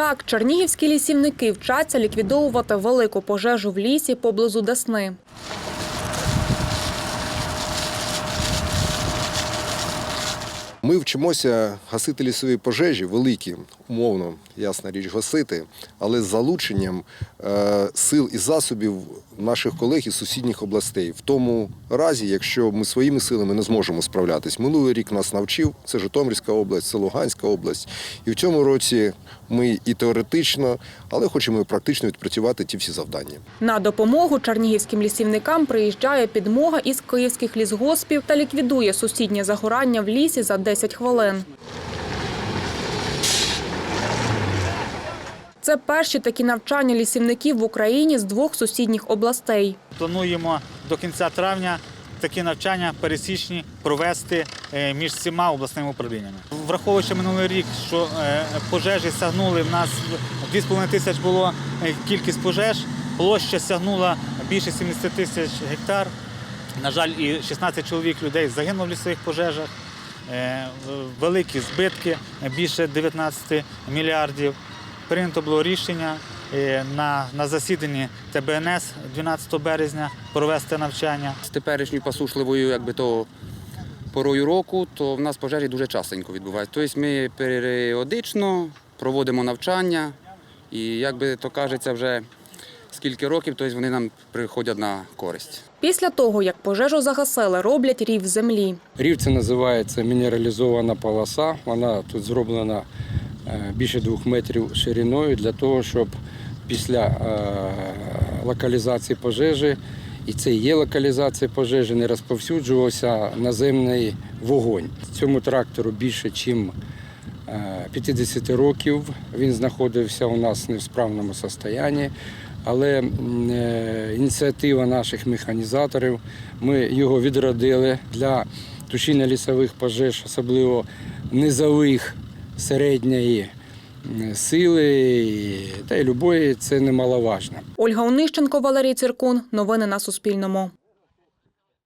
Так, чернігівські лісівники вчаться ліквідовувати велику пожежу в лісі поблизу Десни. Ми вчимося гасити лісові пожежі, великі, умовно, ясна річ, гасити, але з залученням е, сил і засобів наших колег із сусідніх областей. В тому разі, якщо ми своїми силами не зможемо справлятись. Минулий рік нас навчив, це Житомирська область, це Луганська область. І в цьому році ми і теоретично, але хочемо і практично відпрацювати ті всі завдання. На допомогу чернігівським лісівникам приїжджає підмога із київських лісгоспів та ліквідує сусіднє загорання в лісі за 10 хвилин. Це перші такі навчання лісівників в Україні з двох сусідніх областей. Плануємо до кінця травня такі навчання пересічні провести е, між всіма обласними управліннями. Враховуючи минулий рік, що е, пожежі сягнули в нас 2,5 тисяч було е, кількість пожеж, площа сягнула більше 70 тисяч гектар. На жаль, і 16 чоловік людей загинуло в лісових пожежах. Великі збитки більше 19 мільярдів. Прийнято було рішення на, на засіданні ТБНС 12 березня провести навчання. з теперішньою посушливою, якби то порою року, то в нас пожежі дуже частенько відбуваються. Тобто ми періодично проводимо навчання, і як би то кажеться, вже скільки років, тобто вони нам приходять на користь. Після того, як пожежу загасили, роблять рів землі. Рів це називається мінералізована полоса. Вона тут зроблена е, більше двох метрів шириною для того, щоб після е, локалізації пожежі, і це є локалізація пожежі, не розповсюджувався наземний вогонь. Цьому трактору більше, ніж 50 років. Він знаходився у нас не в справному стані. Але е, ініціатива наших механізаторів, ми його відродили для тушіння лісових пожеж, особливо низових середньої сили та й любої, це немаловажно. Ольга Онищенко, Валерій Циркун. Новини на Суспільному.